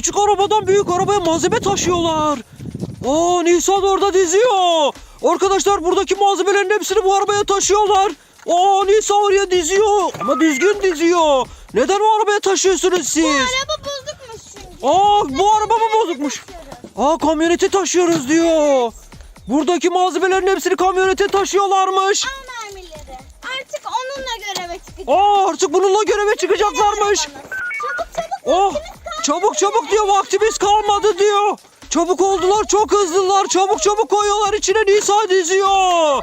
Küçük arabadan büyük arabaya malzeme taşıyorlar. Aa Nisan orada diziyor. Arkadaşlar buradaki malzemelerin hepsini bu arabaya taşıyorlar. Aa Nisa oraya diziyor. Ama düzgün diziyor. Neden o arabaya taşıyorsunuz siz? Araba bozukmuş çünkü. Aa bu araba mı bozukmuş? Aa kamyonete taşıyoruz diyor. Buradaki malzemelerin hepsini kamyonete taşıyorlarmış. Mermileri. Artık onunla göreve çıkacağız. Aa artık bununla göreve çıkacaklarmış. Çabuk çabuk. Oh çabuk çabuk diyor vaktimiz kalmadı diyor. Çabuk oldular çok hızlılar çabuk çabuk koyuyorlar içine Nisa diziyor.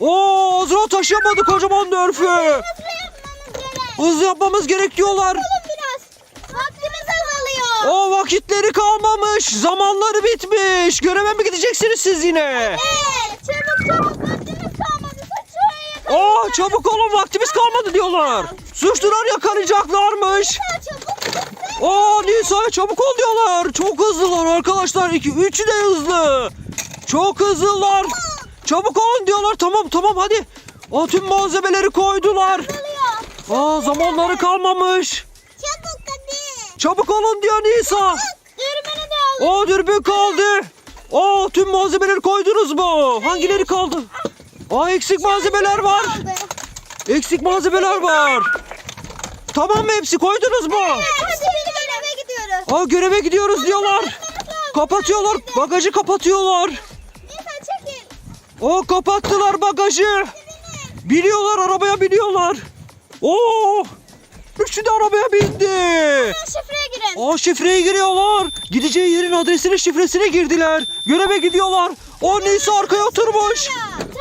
Oo Azra taşıyamadı kocaman dörfü. Hızlı yapmamız gerek. Hızlı yapmamız gerek diyorlar. Vaktimiz azalıyor. O vakitleri kalmamış zamanları bitmiş. Göreve mi gideceksiniz siz yine? Evet. Çabuk çabuk vaktimiz kalmadı. Saçı Aa çabuk olun vaktimiz kalmadı diyorlar. Suçlular yakalayacaklarmış. çabuk. Aa Nisa'ya çabuk ol diyorlar. Çok hızlılar arkadaşlar. İki, üçü de hızlı. Çok hızlılar. Çabuk olun diyorlar. Tamam tamam hadi. Aa, tüm malzemeleri koydular. Aa zamanları kalmamış. Çabuk hadi. Çabuk olun diyor Nisa. Dürbünü de al. Aa dürbün kaldı. Aa tüm malzemeleri koydunuz mu? Hangileri kaldı? Aa eksik malzemeler var. Eksik malzemeler var. Tamam mı hepsi koydunuz mu? Gidiyoruz. Aa göreve gidiyoruz diyorlar. Kapatıyorlar. Bagajı kapatıyorlar. O kapattılar bagajı. Biniyorlar arabaya biniyorlar. Oo! Üçü de arabaya bindi. Hemen şifreye girin. Aa şifreye giriyorlar. Gideceği yerin adresini şifresine girdiler. Göreve gidiyorlar. O Nisa arkaya oturmuş.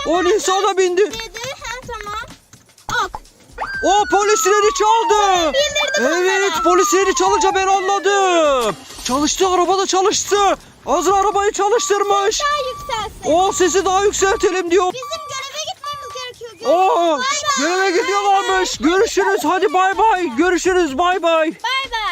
O Nisa da bindi. O polisleri çaldı. Evet polisleri çalınca ben anladım. Çalıştı araba da çalıştı. Azra arabayı çalıştırmış. Daha yükselsin. O sesi daha yükseltelim diyor. Bizim göreve gitmemiz gerekiyor. Oo, Bay bay. göreve gidiyorlarmış. Görüşürüz. Hadi bay bay. Görüşürüz. Bay bay. Bay bay.